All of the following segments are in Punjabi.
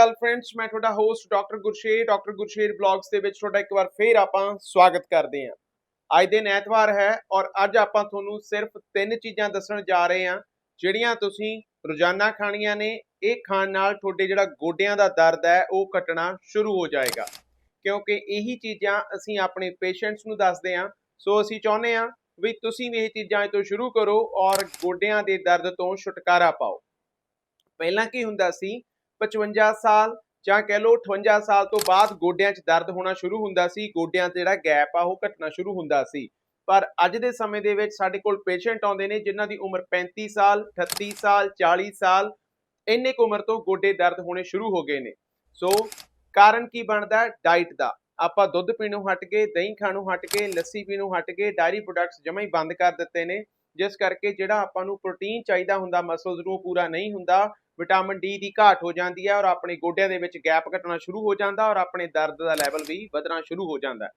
ਅਕਾਲ ਫਰੈਂਡਸ ਮੈਂ ਤੁਹਾਡਾ host doctor Gursher doctor Gursher blogs ਦੇ ਵਿੱਚ ਤੁਹਾਡਾ ਇੱਕ ਵਾਰ ਫੇਰ ਆਪਾਂ ਸਵਾਗਤ ਕਰਦੇ ਹਾਂ। ਅੱਜ ਦਿਨ ਐਤਵਾਰ ਹੈ ਔਰ ਅੱਜ ਆਪਾਂ ਤੁਹਾਨੂੰ ਸਿਰਫ ਤਿੰਨ ਚੀਜ਼ਾਂ ਦੱਸਣ ਜਾ ਰਹੇ ਹਾਂ, ਜਿਹੜੀਆਂ ਤੁਸੀਂ ਰੋਜ਼ਾਨਾ ਖਾਣੀਆਂ ਨੇ, ਇਹ ਖਾਣ ਨਾਲ ਤੁਹਾਡੇ ਜਿਹੜਾ ਗੋਡਿਆਂ ਦਾ ਦਰਦ ਹੈ, ਉਹ ਘਟਣਾ ਸ਼ੁਰੂ ਹੋ ਜਾਏਗਾ। ਕਿਉਂਕਿ ਇਹੀ ਚੀਜ਼ਾਂ ਅਸੀਂ ਆਪਣੇ ਪੇਸ਼ੈਂਟਸ ਨੂੰ ਦੱਸਦੇ ਹਾਂ। ਸੋ ਅਸੀਂ ਚਾਹੁੰਦੇ ਹਾਂ ਵੀ ਤੁਸੀਂ ਵੀ ਇਹ ਚੀਜ਼ਾਂ ਇਹ ਤੋਂ ਸ਼ੁਰੂ ਕਰੋ ਔਰ ਗੋਡਿਆਂ ਦੇ ਦਰਦ ਤੋਂ ਛੁਟਕਾਰਾ ਪਾਓ। ਪਹਿਲਾਂ ਕੀ ਹੁੰਦਾ ਸੀ 55 ਸਾਲ ਜਾਂ ਕਹਿ ਲਓ 58 ਸਾਲ ਤੋਂ ਬਾਅਦ ਗੋਡਿਆਂ 'ਚ ਦਰਦ ਹੋਣਾ ਸ਼ੁਰੂ ਹੁੰਦਾ ਸੀ, ਗੋਡਿਆਂ 'ਤੇ ਜਿਹੜਾ ਗੈਪ ਆ ਉਹ ਘਟਣਾ ਸ਼ੁਰੂ ਹੁੰਦਾ ਸੀ। ਪਰ ਅੱਜ ਦੇ ਸਮੇਂ ਦੇ ਵਿੱਚ ਸਾਡੇ ਕੋਲ ਪੇਸ਼ੈਂਟ ਆਉਂਦੇ ਨੇ ਜਿਨ੍ਹਾਂ ਦੀ ਉਮਰ 35 ਸਾਲ 38 ਸਾਲ 40 ਸਾਲ, ਇੰਨੇ ਕੁ ਉਮਰ ਤੋਂ ਗੋਡੇ ਦਰਦ ਹੋਣੇ ਸ਼ੁਰੂ ਹੋ ਗਏ ਨੇ। ਸੋ ਕਾਰਨ ਕੀ ਬਣਦਾ ਡਾਈਟ ਦਾ। ਆਪਾਂ ਦੁੱਧ ਪੀਣੋਂ ਹਟ ਗਏ ਦਹੀਂ ਖਾਣੋਂ ਹਟ ਗਏ ਲੱਸੀ ਪੀਣੋਂ ਹਟ ਗਏ ਡਾਇਰੀ ਪ੍ਰੋਡਕਟਸ ਜਮਾ ਹੀ ਬੰਦ ਕਰ ਦਿੱਤੇ ਨੇ। ਜਿਸ ਕਰਕੇ ਜਿਹੜਾ ਆਪਾਂ ਨੂੰ ਪ੍ਰੋਟੀਨ ਚਾਹੀਦਾ ਹੁੰਦਾ ਮਸਲਸ ਨੂੰ ਪੂਰਾ ਨਹੀਂ ਹੁੰਦਾ ਵਿਟਾਮਿਨ ਡੀ ਦੀ ਘਾਟ ਹੋ ਜਾਂਦੀ ਹੈ ਔਰ ਆਪਣੇ ਗੋਡਿਆਂ ਦੇ ਵਿੱਚ ਗੈਪ ਘਟਣਾ ਸ਼ੁਰੂ ਹੋ ਜਾਂਦਾ ਔਰ ਆਪਣੇ ਦਰਦ ਦਾ ਲੈਵਲ ਵੀ ਵਧਣਾ ਸ਼ੁਰੂ ਹੋ ਜਾਂਦਾ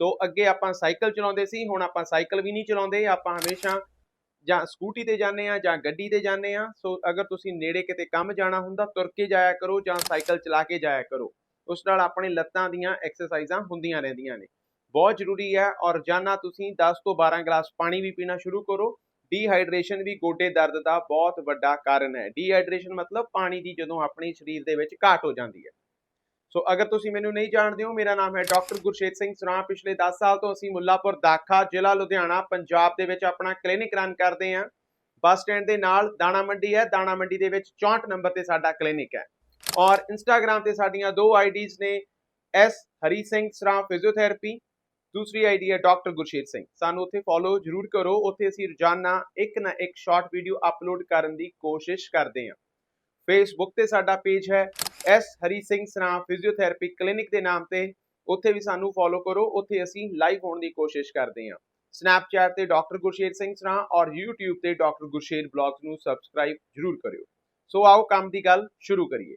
ਸੋ ਅੱਗੇ ਆਪਾਂ ਸਾਈਕਲ ਚਲਾਉਂਦੇ ਸੀ, ਹੁਣ ਆਪਾਂ ਸਾਈਕਲ ਵੀ ਨਹੀਂ ਚਲਾਉਂਦੇ, ਆਪਾਂ ਹਮੇਸ਼ਾ ਜਾਂ ਸਕੂਟੀ ਤੇ ਜਾਂਦੇ ਆ ਜਾਂ ਗੱਡੀ ਤੇ ਜਾਂਦੇ ਆ ਸੋ ਅਗਰ ਤੁਸੀਂ ਨੇੜੇ ਕਿਤੇ ਕੰਮ ਜਾਣਾ ਹੁੰਦਾ, ਤੁਰ ਕੇ ਜਾਇਆ ਕਰੋ ਜਾਂ ਸਾਈਕਲ ਚਲਾ ਕੇ ਜਾਇਆ ਕਰੋ। ਉਸ ਨਾਲ ਆਪਣੇ ਲੱਤਾਂ ਦੀਆਂ ਐਕਸਰਸਾਈਜ਼ਾਂ ਹੁੰਦੀਆਂ ਰਹਿੰਦੀਆਂ ਨੇ। ਬਹੁਤ ਜ਼ਰੂਰੀ ਹੈ ਔਰ ਰੋਜ਼ਾਨਾ ਤੁਸੀਂ 10 ਤੋਂ 12 ਗਲਾਸ ਪਾਣੀ ਵੀ ਪੀਣਾ ਸ਼ੁਰੂ ਕਰੋ। ਡੀਹਾਈਡਰੇਸ਼ਨ ਵੀ ਗੋਡੇ ਦਰਦ ਦਾ ਬਹੁਤ ਵੱਡਾ ਕਾਰਨ ਹੈ। ਡੀਹਾਈਡਰੇਸ਼ਨ ਮਤਲਬ ਪਾਣੀ ਦੀ ਜਦੋਂ ਆਪਣੇ ਸਰੀਰ ਦੇ ਵਿੱਚ ਘਾਟ ਹੋ ਜਾਂਦੀ ਹੈ। ਸੋ ਅਗਰ ਤੁਸੀਂ ਮੈਨੂੰ ਨਹੀਂ ਜਾਣਦੇ ਹੋ, ਮੇਰਾ ਨਾਮ ਹੈ ਡਾਕਟਰ ਗੁਰਸ਼ੇਤ ਸਿੰਘ ਸਰਾਂ ਪਿਛਲੇ 10 ਸਾਲ ਤੋਂ ਅਸੀਂ ਮੁੱਲਾਪੁਰ, ਦਾਖਾ ਜ਼ਿਲ੍ਹਾ ਲੁਧਿਆਣਾ, ਪੰਜਾਬ ਦੇ ਵਿੱਚ ਆਪਣਾ ਕਲੀਨਿਕ ਰਨ ਕਰਦੇ ਹਾਂ। ਬੱਸ ਸਟੈਂਡ ਦੇ ਨਾਲ ਦਾਣਾ ਮੰਡੀ ਹੈ। ਦਾਣਾ ਮੰਡੀ ਦੇ ਵਿੱਚ 64 ਨੰਬਰ ਤੇ ਸਾਡਾ ਕਲੀਨਿਕ ਹੈ। ਔਰ ਇੰਸਟਾਗ੍ਰam ਤੇ ਸਾਡੀਆਂ ਦੋ ਆਈਡੀਜ਼ ਨੇ ਐਸ ਹਰੀ ਸਿੰਘ ਸਰਾਂ ਫਿਜ਼ੀਓਥੈਰੇਪੀ ਦੂਸਰੀ ਆਈਡੀ ਹੈ ਡਾਕਟਰ ਗੁਰਸ਼ੇਰ ਸਿੰਘ। ਸਾਨੂੰ ਉੱਥੇ ਫੋਲੋ ਜ਼ਰੂਰ ਕਰੋ। ਉੱਥੇ ਅਸੀਂ ਰੋਜ਼ਾਨਾ ਇੱਕ ਨਾ ਇੱਕ ਸ਼ਾਰਟ ਵੀਡੀਓ ਅਪਲੋਡ ਕਰਨ ਦੀ ਕੋਸ਼ਿਸ਼ ਕਰਦੇ ਹਾਂ। ਫੇਸਬੁੱਕ ਤੇ ਸਾਡਾ ਪੇਜ ਹੈ। ਐਸ ਹਰੀ ਸਿੰਘ ਸਰਾਂ ਫਿਜ਼ੀਓਥੈਰੇਪੀ ਕਲੀਨਿਕ ਦੇ ਨਾਮ ਤੇ। ਉੱਥੇ ਵੀ ਸਾਨੂੰ ਫੋਲੋ ਕਰੋ। ਉੱਥੇ ਅਸੀਂ ਲਾਈਵ ਹੋਣ ਦੀ ਕੋਸ਼ਿਸ਼ ਕਰਦੇ ਹਾਂ। ਸਨੈਪਚੈਟ ਤੇ ਡਾਕਟਰ ਗੁਰਸ਼ੇਰ ਸਿੰਘ ਸਰਾਂ ਔਰ YouTube ਤੇ ਡਾਕਟਰ ਗੁਰਸ਼ੇਰ ਬਲੌਗਸ ਨੂੰ ਸਬਸਕ੍ਰਾਈਬ ਜ਼ਰੂਰ ਕਰਿਓ। ਸੋ ਆਓ ਕੰਮ ਦੀ ਗੱਲ ਸ਼ੁਰੂ ਕਰੀਏ।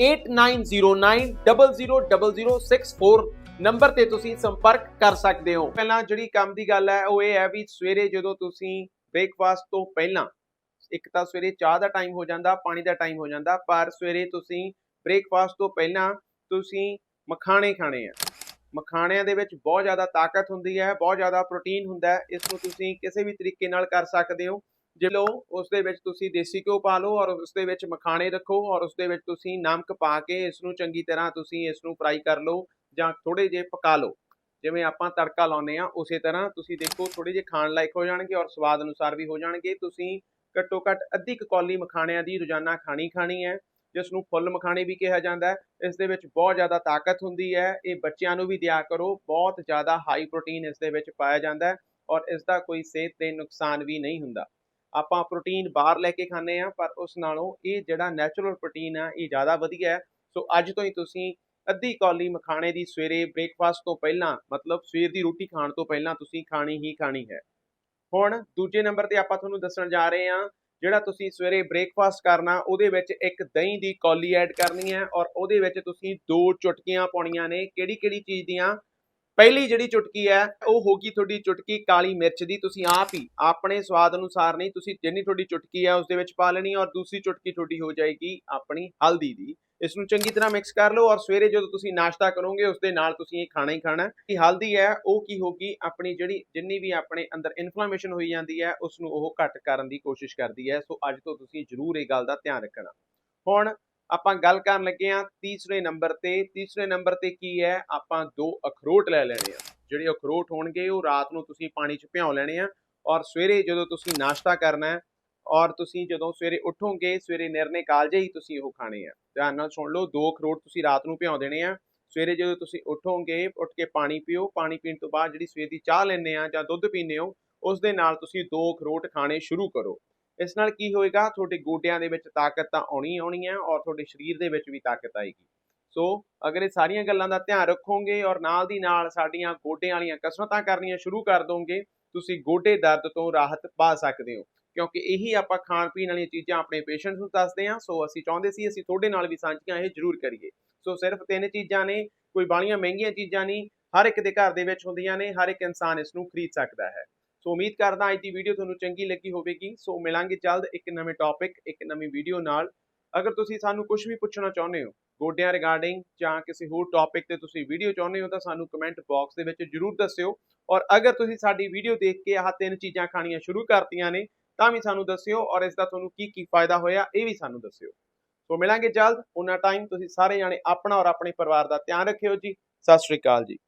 8909000064 ਨੰਬਰ ਤੇ ਤੁਸੀਂ ਸੰਪਰਕ ਕਰ ਸਕਦੇ ਹੋ। ਪਹਿਲਾਂ ਜਿਹੜੀ ਕੰਮ ਦੀ ਗੱਲ ਹੈ, ਉਹ ਇਹ ਹੈ ਵੀ ਸਵੇਰੇ ਜਦੋਂ ਤੁਸੀਂ ਬ੍ਰੇਕਫਾਸਟ ਤੋਂ ਪਹਿਲਾਂ, ਇੱਕ ਤਾਂ ਸਵੇਰੇ ਚਾਹ ਦਾ ਟਾਈਮ ਹੋ ਜਾਂਦਾ, ਪਾਣੀ ਦਾ ਟਾਈਮ ਹੋ ਜਾਂਦਾ, ਪਰ ਸਵੇਰੇ ਤੁਸੀਂ ਬ੍ਰੇਕਫਾਸਟ ਤੋਂ ਪਹਿਲਾਂ ਤੁਸੀਂ ਮਖਾਣੇ ਖਾਣੇ ਆ। ਮਖਾਣਿਆਂ ਦੇ ਵਿੱਚ ਬਹੁਤ ਜ਼ਿਆਦਾ ਤਾਕਤ ਹੁੰਦੀ ਹੈ, ਬਹੁਤ ਜ਼ਿਆਦਾ ਪ੍ਰੋਟੀਨ ਹੁੰਦਾ ਹੈ, ਇਸ ਨੂੰ ਤੁਸੀਂ ਕਿਸੇ ਵੀ ਤਰੀਕੇ ਨਾਲ ਕਰ ਸਕਦੇ ਹੋ। ਜੇ ਲੋ ਉਸ ਦੇ ਵਿੱਚ ਤੁਸੀਂ ਦੇਸੀ ਘਿਓ ਪਾ ਲਓ ਔਰ ਉਸ ਦੇ ਵਿੱਚ ਮਖਾਣੇ ਰੱਖੋ ਔਰ ਉਸ ਦੇ ਵਿੱਚ ਤੁਸੀਂ ਨਮਕ ਪਾ ਕੇ ਇਸ ਨੂੰ ਚੰਗੀ ਤਰ੍ਹਾਂ ਤੁਸੀਂ ਇਸ ਨੂੰ ਫਰਾਈ ਕਰ ਲਓ ਜਾਂ ਥੋੜੇ ਜਿਹੇ ਪਕਾ ਲਓ। ਜਿਵੇਂ ਆਪਾਂ ਤੜਕਾ ਲਾਉਂਦੇ ਆ ਉਸੇ ਤਰ੍ਹਾਂ ਤੁਸੀਂ ਦੇਖੋ ਥੋੜੇ ਜਿਹੇ ਖਾਣ ਲਾਇਕ ਹੋ ਜਾਣਗੇ ਔਰ ਸਵਾਦ ਅਨੁਸਾਰ ਵੀ ਹੋ ਜਾਣਗੇ। ਤੁਸੀਂ ਘੱਟੋ ਘੱਟ ਅੱਧੀ ਕੁ ਕੌਲੀ ਮਖਾਣਿਆਂ ਦੀ ਰੋਜ਼ਾਨਾ ਖਾਣੀ ਖਾਣੀ ਹੈ ਜਿਸ ਨੂੰ ਫੁੱਲ ਮਖਾਣੇ ਵੀ ਕਿਹਾ ਜਾਂਦਾ ਹੈ। ਇਸ ਦੇ ਵਿੱਚ ਬਹੁਤ ਜ਼ਿਆਦਾ ਤਾਕਤ ਹੁੰਦੀ ਹੈ, ਇਹ ਬੱਚਿਆਂ ਨੂੰ ਵੀ ਦਿਆ ਕਰੋ, ਬਹੁਤ ਜ਼ਿਆਦਾ ਹਾਈ ਪ੍ਰੋਟੀਨ ਇਸ ਦੇ ਵਿੱਚ ਪਾਇਆ ਜਾਂਦਾ ਹੈ ਔਰ ਇਸ ਦਾ ਕੋਈ ਸਿਹਤ ਤੇ ਨੁਕਸਾਨ ਵੀ ਨਹੀਂ ਹੁੰਦਾ। ਆਪਾਂ ਪ੍ਰੋਟੀਨ ਬਾਹਰ ਲੈ ਕੇ ਖਾਂਦੇ ਆ ਪਰ ਉਸ ਨਾਲੋਂ ਇਹ ਜਿਹੜਾ ਨੈਚੁਰਲ ਪ੍ਰੋਟੀਨ ਆ, ਇਹ ਜ਼ਿਆਦਾ ਵਧੀਆ ਹੈ। ਸੋ ਅੱਜ ਤੋਂ ਹੀ ਤੁਸੀਂ ਅੱਧੀ ਕੌਲੀ ਮਖਾਣੇ ਦੀ ਸਵੇਰੇ ਬ੍ਰੇਕਫਾਸਟ ਤੋਂ ਪਹਿਲਾਂ, ਮਤਲਬ ਸਵੇਰ ਦੀ ਰੋਟੀ ਖਾਣ ਤੋਂ ਪਹਿਲਾਂ ਤੁਸੀਂ ਖਾਣੀ ਹੀ ਖਾਣੀ ਹੈ। ਹੁਣ ਦੂਜੇ ਨੰਬਰ ਤੇ ਆਪਾਂ ਤੁਹਾਨੂੰ ਦੱਸਣ ਜਾ ਰਹੇ ਹਾਂ, ਜਿਹੜਾ ਤੁਸੀਂ ਸਵੇਰੇ ਬ੍ਰੇਕਫਾਸਟ ਕਰਨਾ, ਉਹਦੇ ਵਿੱਚ ਇੱਕ ਦਹੀਂ ਦੀ ਕੌਲੀ ਐਡ ਕਰਨੀ ਹੈ ਔਰ ਉਹਦੇ ਵਿੱਚ ਤੁਸੀਂ ਦੋ ਚੁਟਕੀਆਂ ਪਾਉਣੀਆਂ ਨੇ। ਕਿਹੜੀ ਕਿਹੜੀ ਚੀਜ਼ ਦੀਆਂ? ਪਹਿਲੀ ਜਿਹੜੀ ਚੁਟਕੀ ਹੈ, ਉਹ ਹੋਗੀ ਤੁਹਾਡੀ ਚੁਟਕੀ ਕਾਲੀ ਮਿਰਚ ਦੀ। ਤੁਸੀਂ ਆਪ ਹੀ ਆਪਣੇ ਸਵਾਦ ਅਨੁਸਾਰ ਨਹੀਂ, ਤੁਸੀਂ ਜਿੰਨੀ ਤੁਹਾਡੀ ਚੁਟਕੀ ਹੈ, ਉਸ ਦੇ ਵਿੱਚ ਪਾ ਲੈਣੀ ਔਰ ਦੂਸਰੀ ਚੁਟਕੀ ਤੁਹਾਡੀ ਹੋ ਜਾਏਗੀ ਆਪਣੀ ਹਲਦੀ ਦੀ। ਇਸ ਨੂੰ ਚੰਗੀ ਤਰ੍ਹਾਂ ਮਿਕਸ ਕਰ ਲਓ ਔਰ ਸਵੇਰੇ ਜਦੋਂ ਤੁਸੀਂ ਨਾਸ਼ਤਾ ਕਰੋਗੇ, ਉਸ ਦੇ ਨਾਲ ਤੁਸੀਂ ਇਹ ਖਾਣਾ ਹੀ ਖਾਣਾ ਕਿ ਹਲਦੀ ਹੈ, ਉਹ ਕੀ ਹੋਗੀ ਆਪਣੀ ਜਿਹੜੀ ਜਿੰਨੀ ਵੀ ਆਪਣੇ ਅੰਦਰ ਇਨਫਲੇਮੇਸ਼ਨ ਹੋਈ ਜਾਂਦੀ ਹੈ, ਉਸ ਨੂੰ ਉਹ ਘੱਟ ਕਰਨ ਦੀ ਕੋਸ਼ਿਸ਼ ਕਰਦੀ ਹੈ। ਸੋ ਅੱਜ ਤੋਂ ਤੁਸੀਂ ਜ਼ਰੂਰ ਇਹ ਗੱਲ ਦਾ ਧਿਆਨ ਰੱਖਣਾ। ਹੁਣ ਆਪਾਂ ਗੱਲ ਕਰਨ ਲੱਗੇ ਆ ਤੀਸਰੇ ਨੰਬਰ ਤੇ। ਤੀਸਰੇ ਨੰਬਰ ਤੇ ਕੀ ਹੈ? ਆਪਾਂ ਦੋ ਅਖਰੋਟ ਲੈ ਲੈਣੇ ਆ। ਜਿਹੜੇ ਅਖਰੋਟ ਹੋਣਗੇ, ਉਹ ਰਾਤ ਨੂੰ ਤੁਸੀਂ ਪਾਣੀ 'ਚ ਭਿਓ ਲੈਣੇ ਆ ਔਰ ਸਵੇਰੇ ਜਦੋਂ ਤੁਸੀਂ ਨਾਸ਼ਤਾ ਕਰਨਾ ਹੈ ਔਰ ਤੁਸੀਂ ਜਦੋਂ ਸਵੇਰੇ ਉੱਠੋਗੇ, ਸਵੇਰੇ ਨਿਰਨੇ ਕਾਲਜੇ ਹੀ ਤੁਸੀਂ ਉਹ ਖਾਣੇ ਆ। ਧਿਆਨ ਨਾਲ ਸੁਣ ਲਓ, ਦੋ ਅਖਰੋਟ ਤੁਸੀਂ ਰਾਤ ਨੂੰ ਭਿਉਂ ਦੇਣੇ ਆ। ਸਵੇਰੇ ਜਦੋਂ ਤੁਸੀਂ ਉੱਠੋਗੇ, ਉੱਠ ਕੇ ਪਾਣੀ ਪੀਓ। ਪਾਣੀ ਪੀਣ ਤੋਂ ਬਾਅਦ ਜਿਹੜੀ ਸਵੇਰ ਦੀ ਚਾਹ ਲੈਂਦੇ ਆ ਜਾਂ ਦੁੱਧ ਪੀਂਦੇ ਹੋ, ਉਸ ਦੇ ਨਾਲ ਤੁਸੀਂ ਦੋ ਅਖਰੋਟ ਖਾਣੇ ਸ਼ੁਰੂ ਕਰੋ। ਇਸ ਨਾਲ ਕੀ ਹੋਏਗਾ, ਤੁਹਾਡੇ ਗੋਡਿਆਂ ਦੇ ਵਿੱਚ ਤਾਕਤ ਤਾਂ ਆਉਣੀ ਆਉਣੀ ਹੈ ਔਰ ਤੁਹਾਡੇ ਸਰੀਰ ਦੇ ਵਿੱਚ ਵੀ ਤਾਕਤ ਆਏਗੀ। ਸੋ ਅਗਰ ਇਹ ਸਾਰੀਆਂ ਗੱਲਾਂ ਦਾ ਧਿਆਨ ਰੱਖੋਗੇ ਔਰ ਨਾਲ ਦੀ ਨਾਲ ਸਾਡੀਆਂ ਗੋਡਿਆਂ ਵਾਲੀਆਂ ਕਸਰਤਾਂ ਕਰਨੀਆਂ ਸ਼ੁਰੂ ਕਰ ਦੋਗੇ, ਤੁਸੀਂ ਗੋਡੇ ਦਰਦ ਤੋਂ ਰਾਹਤ ਪਾ ਸਕਦੇ ਹੋ। ਕਿਉਂਕਿ ਇਹੀ ਆਪਾਂ ਖਾਣ ਪੀਣ ਵਾਲੀਆਂ ਚੀਜ਼ਾਂ ਆਪਣੇ ਪੇਸ਼ੈਂਟਸ ਨੂੰ ਦੱਸਦੇ ਹਾਂ, ਸੋ ਅਸੀਂ ਚਾਹੁੰਦੇ ਸੀ ਅਸੀਂ ਤੁਹਾਡੇ ਨਾਲ ਵੀ ਸਾਂਝੀਆਂ ਇਹ ਜ਼ਰੂਰ ਕਰੀਏ। ਸੋ ਸਿਰਫ ਤਿੰਨ ਚੀਜ਼ਾਂ ਨੇ, ਕੋਈ ਬਾਲੀਆਂ ਮਹਿੰਗੀਆਂ ਚੀਜ਼ਾਂ ਨਹੀਂ, ਹਰ ਇੱਕ ਦੇ ਘਰ ਦੇ ਵਿੱਚ ਹੁੰਦੀਆਂ ਨੇ, ਹਰ ਇੱਕ ਇਨਸਾਨ ਇਸ ਨੂੰ ਖਰੀਦ ਸਕਦਾ ਹੈ। ਸੋ ਉਮੀਦ ਕਰਦਾ ਅੱਜ ਦੀ ਵੀਡੀਓ ਤੁਹਾਨੂੰ ਚੰਗੀ ਲੱਗੀ ਹੋਵੇਗੀ ਸੋ ਮਿਲਾਂਗੇ ਜਲਦ ਇੱਕ ਨਵੇਂ ਟੌਪਿਕ ਇੱਕ ਨਵੀਂ ਵੀਡੀਓ ਨਾਲ ਅਗਰ ਤੁਸੀਂ ਸਾਨੂੰ ਕੁਝ ਵੀ ਪੁੱਛਣਾ ਚਾਹੁੰਦੇ ਹੋ ਗੋਡਿਆਂ ਰਿਗਾਰਡਿੰਗ ਜਾਂ ਕਿਸੇ ਹੋਰ ਟੌਪਿਕ ਤੇ ਤੁਸੀਂ ਵੀਡੀਓ ਚਾਹੁੰਦੇ ਹੋ ਤਾਂ ਸਾਨੂੰ ਕਮੈਂਟ ਬਾਕਸ ਦੇ ਵਿੱਚ ਜਰੂਰ ਦੱਸਿਓ ਔਰ ਅਗਰ ਤੁਸੀਂ ਸਾਡੀ ਵੀਡੀਓ ਦੇਖ ਕੇ ਆਹ ਤਿੰਨ ਚੀਜ਼ਾਂ ਖਾਣੀਆਂ ਸ਼ੁਰੂ ਕਰਤੀਆਂ ਨੇ ਤਾਂ ਵੀ ਸਾਨੂੰ ਦੱਸਿਓ ਔਰ ਇਸ ਦਾ ਤੁਹਾਨੂੰ ਕੀ ਕੀ ਫਾਇਦਾ ਹੋਇਆ ਇਹ ਵੀ ਸਾਨੂੰ ਦੱਸਿਓ ਸੋ ਮਿਲਾਂਗੇ ਜਲਦ ਉਹਨਾਂ ਟਾਈਮ ਤੁਸੀਂ ਸਾਰੇ ਜਾਣੇ ਆਪਣਾ ਔਰ ਆਪਣੇ ਪਰਿਵਾਰ ਦਾ ਧਿਆਨ ਰੱਖਿਓ ਜੀ ਸਤਿ ਸ਼੍ਰੀ ਅਕਾਲ ਜੀ